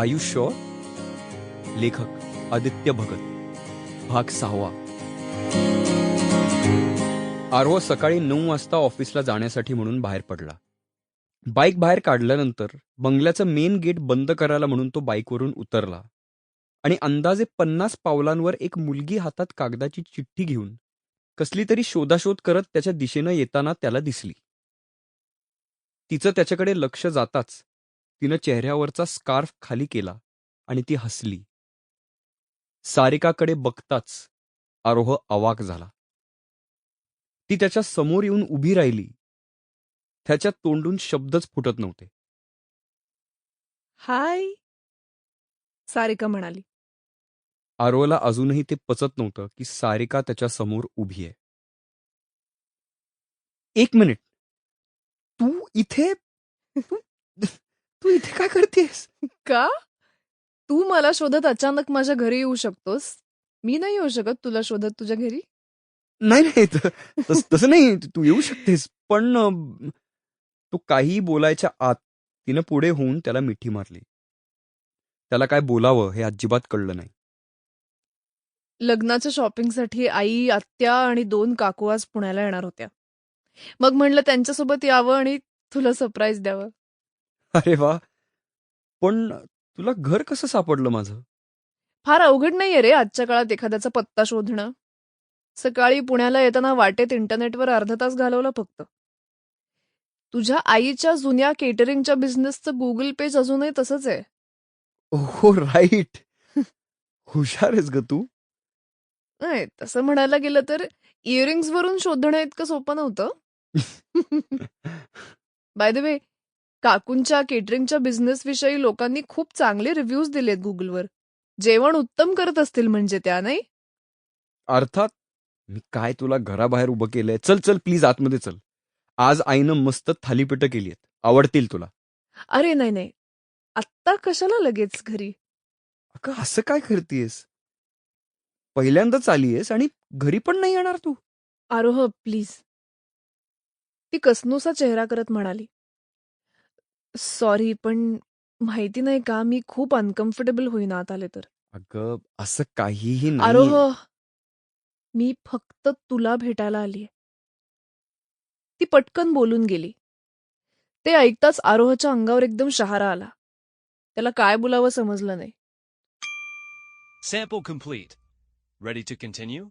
आयुष्य लेखक आदित्य भगत भाग सहावा. आरोह सकाळी नऊ वाजता ऑफिसला जाण्यासाठी म्हणून बाहेर पडला. बाईक बाहेर काढल्यानंतर बंगल्याचं मेन गेट बंद करायला म्हणून तो बाईकवरून उतरला आणि अंदाजे पन्नास पावलांवर एक मुलगी हातात कागदाची चिठ्ठी घेऊन कसली तरी शोधाशोध करत त्याच्या दिशेनं येताना त्याला दिसली. तिचं त्याच्याकडे लक्ष जाताच तिनं चेहऱ्यावरचा स्कार्फ खाली केला आणि ती हसली. सारिकाकडे बघताच आरोह अवाक झाला. ती त्याच्यासमोर येऊन उभी राहिली. त्याच्या तोंडून शब्दच फुटत नव्हते. हाय सारिका म्हणाली. आरोहला अजूनही ते पचत नव्हतं की सारिका त्याच्यासमोर उभी आहे. एक मिनिट. तू इथे तू इथे काय करतेस? का? तू मला शोधत अचानक माझ्या घरी येऊ शकतोस? मी नाही येऊ शकत तुला शोधत तुझ्या घरी? नाही नाही त- तस- तसं नाही. तू येऊ शकतेस पण तू काही बोलायच्या आत तिनं पुढे होऊन त्याला मिठी मारली. त्याला काय बोलावं हे अजिबात कळलं नाही. लग्नाच्या शॉपिंगसाठी आई आत्या आणि दोन काकू आज पुण्याला येणार होत्या. मग म्हणलं त्यांच्यासोबत यावं आणि तुला सरप्राईज द्यावं. अरे वा. पण तुला घर कसं सापडलं माझं? फार अवघड नाहीये रे आजच्या काळात एखाद्याचा पत्ता शोधणं. सकाळी पुण्याला येताना वाटेत इंटरनेटवर अर्धा तास घालवला फक्त. तुझ्या आईच्या जुन्या केटरिंगच्या बिझनेसचं गुगल पेज अजूनही तसंच आहे. हो राईट. हुशार आहेस ग तू. नाही तसं म्हणायला गेलं तर इयरिंग्स वरून शोधणं इतकं सोपं नव्हतं. बाय द वे काकूंच्या केटरिंगच्या बिझनेस विषयी लोकांनी खूप चांगले रिव्ह्यूज दिलेत गुगलवर जेवण उत्तम करत असतील म्हणजे त्या नाही? अर्थात मी काय तुला घराबाहेर उभं केलंय? चल चल प्लीज आतमध्ये चल. आज आईनं मस्त थालीपीठं केली आहेत आवडतील तुला. अरे नाही नाही. आत्ता कशाला लगेच घरी? अगं असं काय करतेस पहिल्यांदाच आलीयस आणि घरी पण नाही येणार तू. आरोह प्लीज ती कसनूसा चेहरा करत म्हणाली. सॉरी पण माहिती नाही का मी खूप अनकम्फर्टेबल होईन आत आले तर. अगं असं काहीही नाही. आरोह मी फक्त तुला भेटायला आलीये. ती पटकन बोलून गेली. ते ऐकताच आरोहच्या अंगावर एकदम शहारा आला. त्याला काय बोलावं समजलं नाही. Sample complete. Ready to continue?